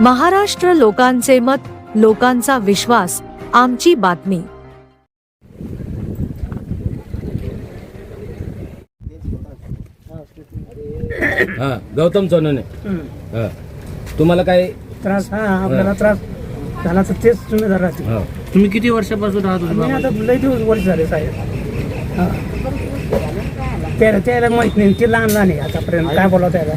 महाराष्ट्र लोकांचे मत लोकांचा विश्वास आमची बातमी. हा गौतम सोनवणे. हा. तुम्हाला काय? त्रास हा आपल्याला त्रास. झाला तर तेच जिम्मेदार राहते हा. तुम्ही किती वर्षापासून राहत होते मी बाबा? आता लय दिवस वर्ष झाले साहेब. हा. त्याला त्याला माहीत नाही ते लहान लहान आहे आतापर्यंत. काय बोलावं त्याला?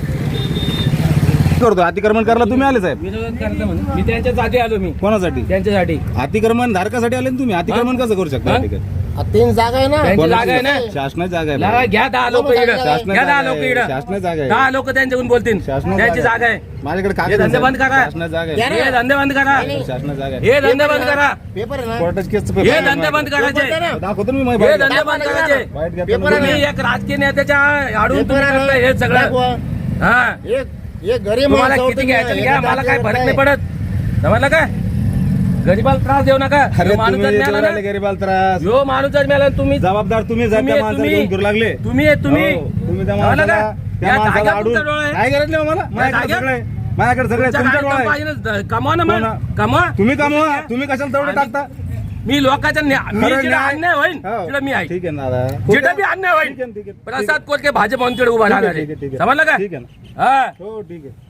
करतो अतिक्रमण करायला तुम्ही आले साहेब. विरोध करता म्हणून. मी त्यांच्याच आधी आलो मी. कोणासाठी? त्यांच्यासाठी. अतिक्रमण धारकासाठी आले ना तुम्ही? अतिक्रमण कसं करू शकता हा? ठिकाणी? तीन जागा आहे ना? त्यांची जागा आहे ना? शासनाची जागा लावा, आहे घ्या दहा लोक इकडं. शासनाची घ्या दहा जागा लोक आहे. इकडं. शासनाची जागा आहे. दहा लोक त्यांच्याकडून बोलतील. शासनाची त्यांची जागा आहे. माझ्याकडे हे कागद धंदे आहे, बंद करा. शासनाची जागा आहे. हे धंदे बंद करा. शासनाची जागा आहे. हे धंदे बंद करा. पेपर आहे ना? कोर्टाची केस हे धंदे बंद करायचे. दाखवतो ना मी हे धंदे बंद करायचे. ना? आहे तुम्ही एक राजकीय नेत्याच्या आडून पेपर तुम्ही आहे. करताय हे सगळं. दाखवा. हा. एक गरीब तुम्हाला माणसावर किती तुम्ही घ्यायचं घ्या मला काय फरक नाही? पडत समजलं का गरीबाला त्रास देऊ नका अरे ह्यो माणूस तुम्ही गरीबाला त्रास ह्यो माणूस जर मिळाला तुम्ही जबाबदार तुम्ही जर तुम्ही त्या आहे, माणसाला तुम्ही. घेऊन फिरू लागले तुम्ही आहे, तुम्ही हो, तुम्ही त्या समजलं माणसाला का? त्या या माणसाला जागेवर आडून तुमचा डोळा आहे. काय गरज नाही हो मला माझ्याकडे? सगळं आहे. माझ्याकडे सगळं आहे. तुमच्या तुमच्या गाडीत डोळा आहे. पाहिजे ना, कमवा ना हो मग ना. कमवा तुम्ही कमवा तुम्ही कशाला तेवढं टाकता मी लोकांच्या न्या- मी खरं जिकडे न्याय- अन्याय होईल हो. तिकडे मी आहे ठीक आहे ना दादा. जिकडे बी अन्याय ठीक आहे, होईल आहे. प्रसाद कोटके भाजप म्हणून उभा ठीक आहे, राहणार ठीक आहे, आहे ठीक आहे. समजलं का ठीक आहे ना हा हो ठीक आहे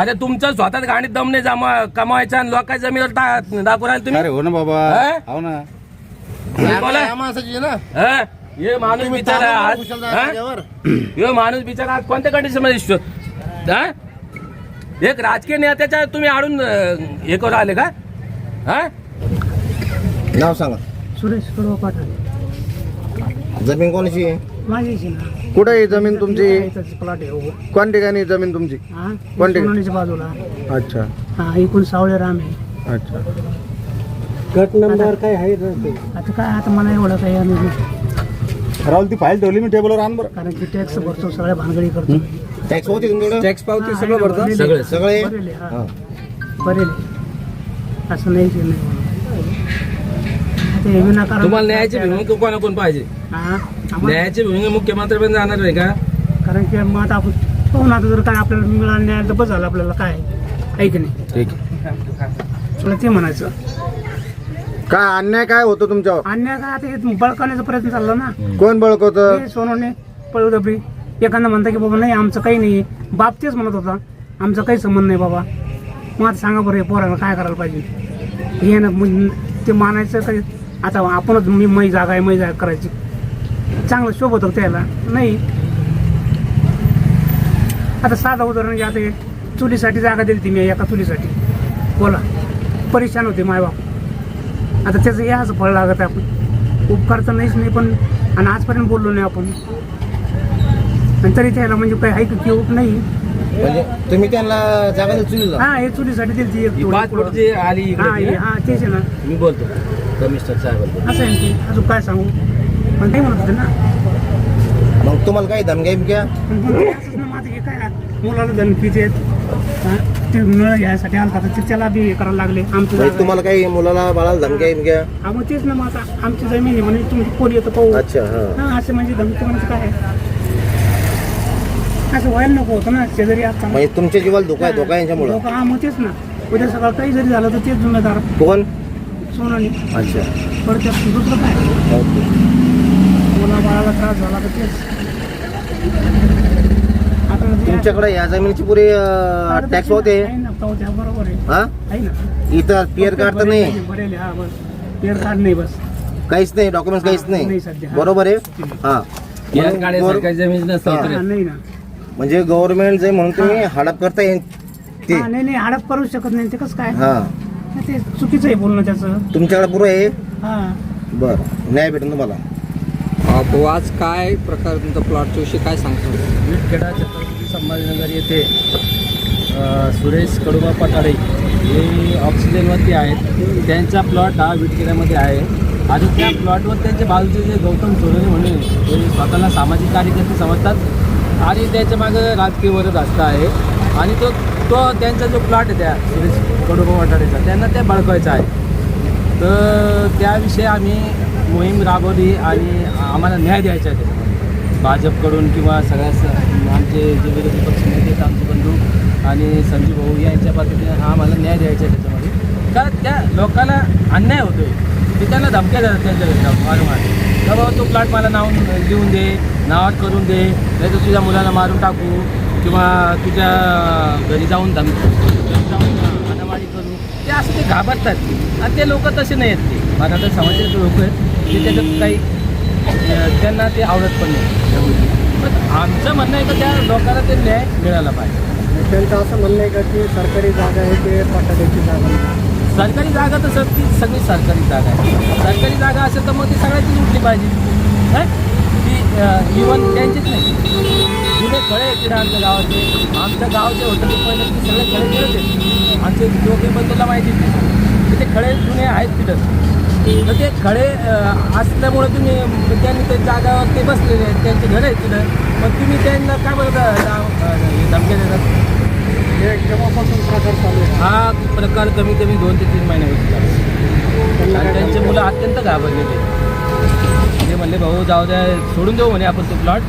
अरे तुमचं स्वतःच गाडीत दम नाही जमा कमावायचा आणि लोकांच्या जमिनीवर टा- दाखवून राहिले तुम्ही अरे हो ना बाबा हा? हो ना तुम्ही बोला. या माणसाची आहे ना हा? हे माणूस तुम्ही बिचारा चांगला आज कुशल हा? जागेवर. हे माणूस बिचारा आज कोणत्या कंडिशनमध्ये दिसतो हा? एक राजकीय नेत्याच्या तुम्ही आडून अं, हे करू आले का हा नाव सांगा. सुरेश कडवा पाठाण जमीन कोणाची? आहे माझीची ना कुठे आहे जमीन तुमची? प्लॉट आहे हो. कोण ठिकाणी जमीन तुमची? हा? कोणती? सोनवणीच्या बाजूला. अच्छा. हा एकूण सावळे राम आहे. अच्छा. गट नंबर काय आहे आता काय आता मला एवढं काही राहुल ती फाईल ठेवली मी टेबलवर आण बरं. कारण की टॅक्स भरतो सगळ्या भानगडी करतो. टॅक्स होती तुमच्याकडे? टॅक्स पावती सगळं भरतं? सगळे सगळे? बरेल हा. हा. असं नाही. विनाकारण तुम्हाला न्यायाची भूमिका कोणा कोण पाहिजे? हा? आम्हाला- न्यायाची भूमिका मुख्यमंत्री पण जाणार आहे का? कारण की मग आता आपण पाहू ना आता जर काय आपल्याला मिळालं नाही तर बस झालं आपल्याला काय? आहे की नाही? ठीक आहे. तुला ते म्हणायचं. काय अन्याय काय होतो तुमच्यावर? अन्याय काय आता हे बळकावण्याचा प्रयत्न चालला ना? कोण बळकवत? हे सोनवणे पळवदबरी एखादा म्हणता की बाबा नाही आमचं काही नाही. बाप तेच म्हणत होता आमचा काही संबंध नाही बाबा. मग आता सांगा बरं हे पोराला काय करायला पाहिजे? हे ना मग ते मानायचं काही आता आपणच मी मै जागा आहे मै जागा करायची. चांगलं शोभत होतं त्याला. नाही. आता साधं उदाहरण घ्या आता हे चुलीसाठी जागा दिली ती मी एका चुलीसाठी. बोला. परेशान होते मायबाप आता त्याचं याच फळ लागत आहे आपण. उपकार तर नाहीच नाही पण आणि आजपर्यंत बोललो नाही आपण. आणि तरी त्याला म्हणजे काही ऐकू की उप नाही. म्हणजे तुम्ही त्यांना जागा चुलीला? हा हे चुलीसाठी दिली ती एक ही आली हा इकडे तेच आहे ना. मी बोलतो. कमिशनर साहेब असं आहे अजून काय सांगू? पण ते म्हणत होते ना. मग तुम्हाला काही धमक्या बिमक्या पण मग ते असंच ना माझं हे काय मुलाला धनकीचे आहेत. ते नळ घ्यायसाठी आलता तर ते त्याला बी हे करायला लागले. आमचं म्हणजे. तुम्हाला काही मुलाला बाळाला धमक्या बिमक्या हा मग तेच ना आता आमची जमीन आहे म्हणजे तुम्ही कोण येतं पाहू. अच्छा हा. हा असं म्हणजे धमकी काय आहे? असं व्हायला नको होतं ना शेजारी असताना म्हणजे तुमच्या जीवाला धोका आहे धोका यांच्यामुळं. लोक हा मग तेच ना. उद्या सकाळ काही जरी झालं तर तेच जुमेदार कोण? सोनाली अच्छा. परत त्यात दुसरं काय? ओके. मुला बाळाला त्रास झाला तर तेच. आता जे- तुमच्याकडे या जमिनीची पुरी टॅक्स होते? आहे ना, पावत्या बरोबर आहे. हा? आहे ना. इथं पिअर कार्ड तर नाही. बरेल हा बस. पेअर कार्ड नाही बस. काहीच नाही डॉक्युमेंट काहीच नाही. नाही सध्या. बरोबर आहे? हा. या काळे गोर- सरकारी जमीन हा. नाही ना. म्हणजे गव्हर्नमेंट जे म्हणून तुम्ही हडप करताय ते. हा, नाही नाही हडप करू शकत नाही. ते कसं काय? हा. ते चुकीचं आहे बोलणं त्याचं. तुमच्याकडे पुरं आहे? हा. बर न्याय भेटेल तुम्हाला. आज काय प्रकार तुमचा प्लॉटच्या विषयी काय सांगतो? विटखेडा छत्रपती संभाजीनगर येथे अ, सुरेश कडुबा पठारे हे ऑक्सिजनवरती आहेत. त्यांचा प्लॉट हा विटखेड्यामध्ये आहे. आणि त्या प्लॉटवर त्यांच्या बाजूचे जे गौतम सोनवणे म्हणून ते स्वतःला सामाजिक कार्यकर्ते समजतात. आणि त्याच्या मागं राजकीय वरद असतं आहे. आणि तो तो त्यांचा जो प्लॉट आहे त्या सुरेश कडुबा वाटाडेचा त्यांना ते बळकवायचा आहे. तर त्याविषयी आम्ही मोहीम राबवली आणि आम्हाला न्याय द्यायचा आहे. त्याच्यामध्ये भाजपकडून किंवा सगळ्या आमचे जे विरोधी पक्ष नेते आहेत आमचे बंधू आणि संजीव भाऊ यांच्या पद्धतीने हा आम्हाला न्याय द्यायचा आहे त्याच्यामध्ये. कारण त्या लोकांना अन्याय होतोय. ते त्यांना धमक्या देतात त्यांच्या वारंवार का बाबा तो प्लॉट मला नाव लिहून दे नावात करून दे नाही तर तुझ्या मुलाला मारून टाकू. किंवा तुझ्या घरी जाऊन धम हाणामारी करू. ते असं ते घाबरतात. आणि ते लोक तसे नाही आहेत ते मराठा समाजाचे लोक आहेत. ते त्याच्यात काही त्यांना ते आवडत पण नाही. पण आमचं म्हणणं आहे का त्या लोकांना ते न्याय मिळाला पाहिजे. त्यांचं असं म्हणणं आहे का की सरकारी जागा आहे ते पटाड्याची जागा नाही. सरकारी जागा तर सर ती सगळी सरकारी जागा आहे. सरकारी जागा असेल तर मग ती सगळ्यांचीच उठली पाहिजे. ती इवन त्यांचीच नाही. आहेत तिथे आमच्या गावाचे. आमच्या गावाचे होतं ते पहिले ते सगळे खळे तिथेच आहेत. आमचे दोघे बंधूला माहिती आहे ते खळे जुने आहेत तिथं. तर ते खळे अं, असल्यामुळे तुम्ही त्यांनी ते जागावर ते बसलेले आहेत. त्यांचे घर आहेत तिथं. मग तुम्ही त्यांना काय बरं धमक्या देतात? केव्हापासून प्रकार चालू आहे? हा प्रकार कमी कमी दोन ते तीन महिने त्यांना आणि त्यांचे मुलं अत्यंत घाबरलेले ते म्हणले भाऊ जाऊ द्या सोडून देऊ म्हणे आपण तो प्लॉट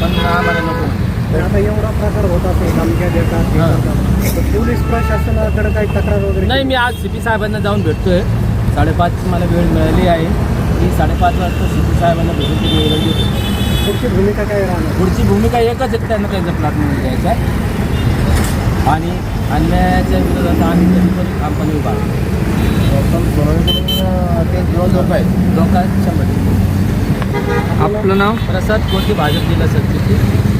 पण आम्हाला नको आता एवढा प्रकार होत असेल धमक्या देतात. करतात. तर पोलीस प्रशासनाकडे काही तक्रार वगैरे नाही मी आज सी पी साहेबांना जाऊन भेटतोय. साडेपाच मला वेळ मिळाली आहे. मी साडेपाच वाजता सी पी साहेबांना भेटून वेळ घेतो पुढची भूमिका काय राहणार? पुढची भूमिका एकच आहे त्यांना त्यांचा प्लॉट म्हणून द्यायचा आहे. आणि अन्यायाच्या विरोधात आम्ही कधी पण कंपनी उभा धोका शंभर. आपलं नाव? प्रसाद कोटी भाजप जिल्हा सरचिटणीस